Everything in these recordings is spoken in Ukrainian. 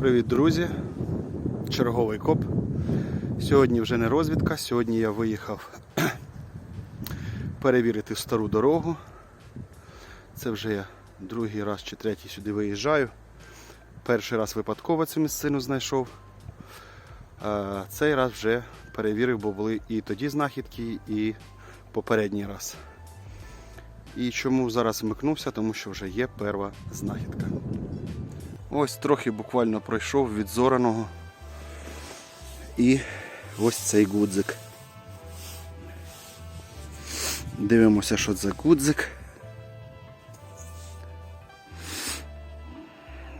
Привіт, друзі! Черговий коп. Сьогодні вже не розвідка, сьогодні я виїхав перевірити стару дорогу. Це вже я другий раз чи третій сюди виїжджаю. Перший раз випадково цю місцину знайшов. Цей раз вже перевірив, бо були і тоді знахідки, і попередній раз. І чому зараз вмикнувся, тому що вже є перша знахідка. Ось трохи буквально пройшов від зораного. І ось цей гудзик. Дивимося, що це гудзик.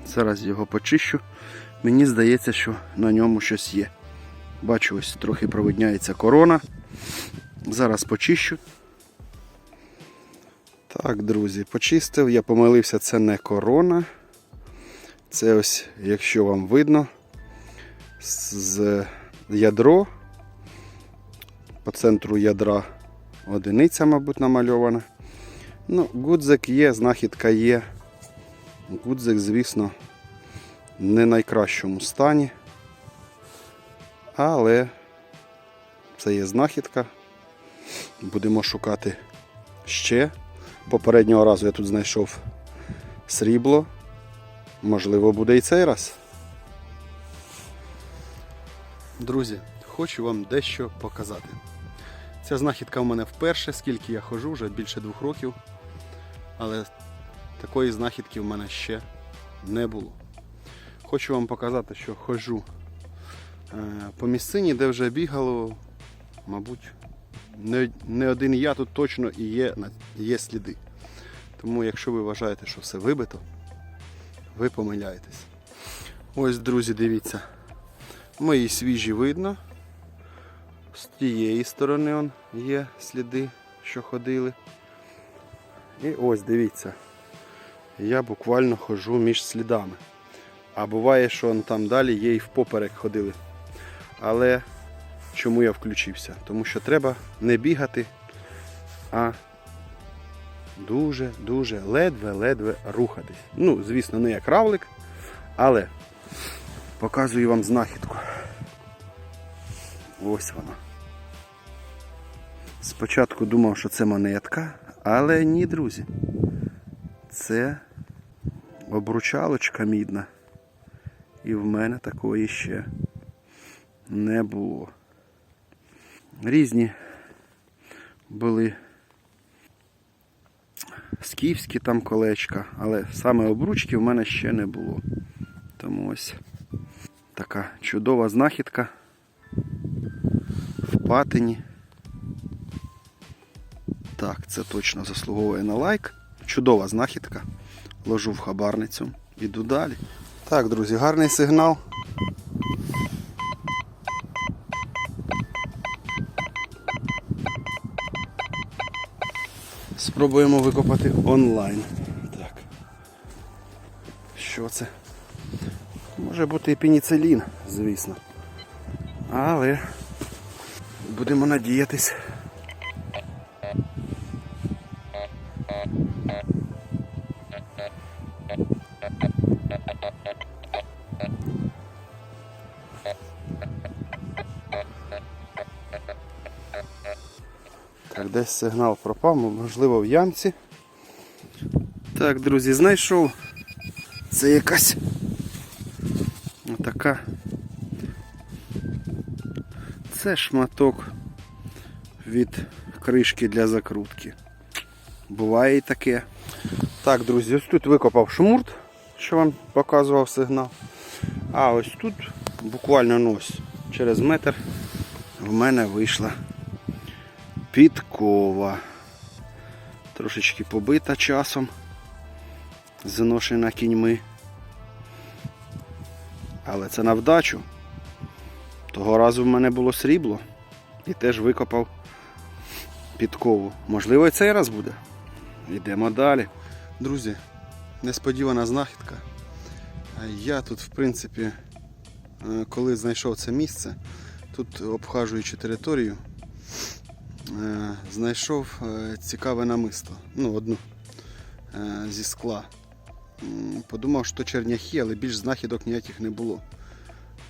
Зараз його почищу. Мені здається, що на ньому щось є. Бачу, ось трохи провидняється корона. Зараз почищу. Так, друзі, почистив. Я помилився, це не корона. Це ось, якщо вам видно, з ядро. По центру ядра одиниця, мабуть, намальована. Ну, гудзик є, знахідка є. Гудзик, звісно, не найкращому стані. Але це є знахідка. Будемо шукати ще. Попереднього разу я тут знайшов срібло. Можливо, буде і цей раз. Друзі, хочу вам дещо показати. Ця знахідка в мене вперше, скільки я ходжу, вже більше двох років. Але такої знахідки в мене ще не було. Хочу вам показати, що ходжу е, по місцині, де вже бігало, мабуть, не один я тут точно і є, є сліди. Тому, якщо ви вважаєте, що все вибито, ви помиляєтесь. Ось, друзі, дивіться. Мої свіжі видно. З тієї сторони он є сліди, що ходили. І ось дивіться. Я буквально ходжу між слідами. А буває, що он там далі є і впоперек ходили. Але чому я включився? Тому що треба не бігати, а дуже-дуже ледве-ледве рухатись. Ну, звісно, не як равлик, але показую вам знахідку. Ось вона. Спочатку думав, що це монетка, але ні, друзі. Це обручалочка мідна. І в мене такої ще не було. Різні були скіфські там колечка, але саме обручки в мене ще не було. Тому ось така чудова знахідка в патині. Так, це точно заслуговує на лайк. Чудова знахідка. Ложу в хабарницю. Іду далі. Так, друзі, гарний сигнал. Спробуємо викопати онлайн. Так. Що це? Може бути і пеніцилін, звісно. Але будемо надіятись. Так, десь сигнал пропав, можливо, в ямці. Так, друзі, знайшов. Це якась отака. Це шматок від кришки для закрутки. Буває і таке. Так, друзі, ось тут викопав шмурт, що вам показував сигнал. А ось тут буквально ну, ось через метр в мене вийшла підкова. Трошечки побита часом, заношена кіньми. Але це на вдачу. Того разу в мене було срібло і теж викопав підкову. Можливо, і цей раз буде. Йдемо далі. Друзі, несподівана знахідка. Я тут, в принципі, е, коли знайшов це місце, тут обхажуючи територію, знайшов е, цікаве намисто. Ну, одну е, зі скла. подумав, що черняхи, але більш знахідок ніяких не було.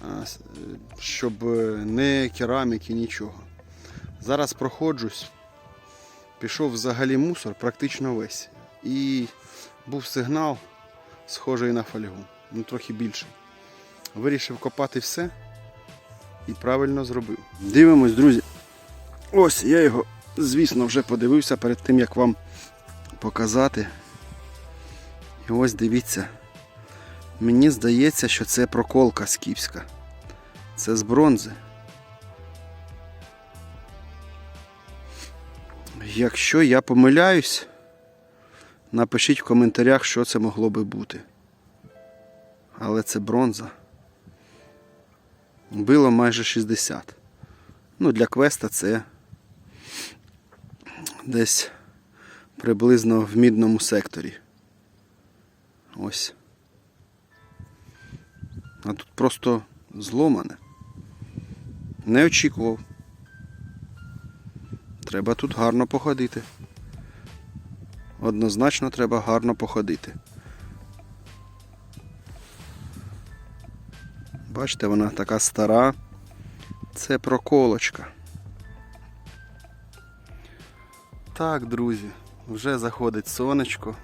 Е, Щоб е, не кераміки, нічого. Зараз проходжусь, пішов взагалі мусор практично весь. І був сигнал, схожий на фольгу, ну трохи більший. Вирішив копати все і правильно зробив. Дивимось, друзі. Ось я його, звісно, вже подивився перед тим, як вам показати. І ось дивіться. Мені здається, що це проколка скіфська. Це з бронзи. Якщо я помиляюсь, напишіть в коментарях, що це могло би бути. Але це бронза. Було майже 60. Ну, для квеста це десь приблизно в мідному секторі. Ось. А тут просто зломане. Не очікував. Треба тут гарно походити. Однозначно треба гарно походити. Бачите, вона така стара. Це проколочка. Так, друзі, вже заходить сонечко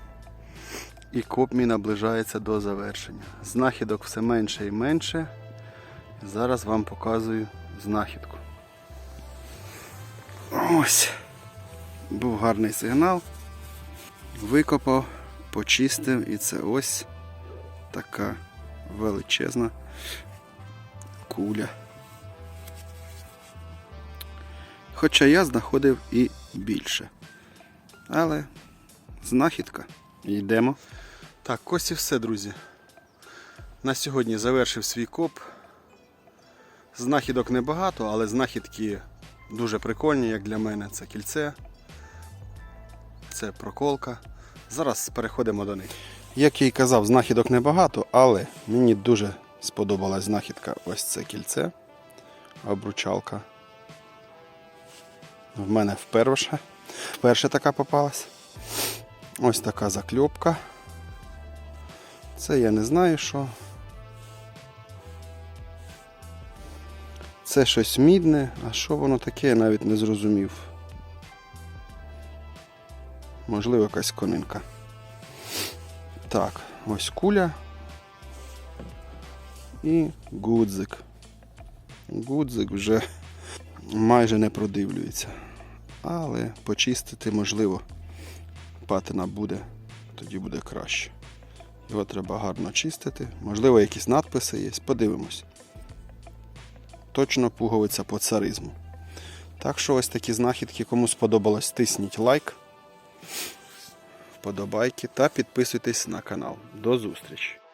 і коп мій наближається до завершення. Знахідок все менше і менше. Зараз вам показую знахідку. Ось. Був гарний сигнал. Викопав, почистив і це ось така величезна куля. Хоча я знаходив і більше. Але знахідка. Йдемо. Так, ось і все, друзі. На сьогодні завершив свій коп. Знахідок небагато, але знахідки дуже прикольні, як для мене. Це кільце, це проколка. Зараз переходимо до них. Як я й казав, знахідок небагато, але мені дуже сподобалась знахідка ось це кільце, обручалка. В мене вперше, вперше така попалась. Ось така закльопка. Це я не знаю що. Це щось мідне, а що воно таке, я навіть не зрозумів. Можливо, якась конинка. Так, ось куля. І гудзик. Гудзик вже майже не продивлюється. Але почистити можливо. Патина буде, тоді буде краще. Його треба гарно чистити. Можливо, якісь надписи є. Подивимось. Точно пуговиця по царизму. Так що ось такі знахідки. Кому сподобалось, тисніть лайк, вподобайки та підписуйтесь на канал. До зустрічі!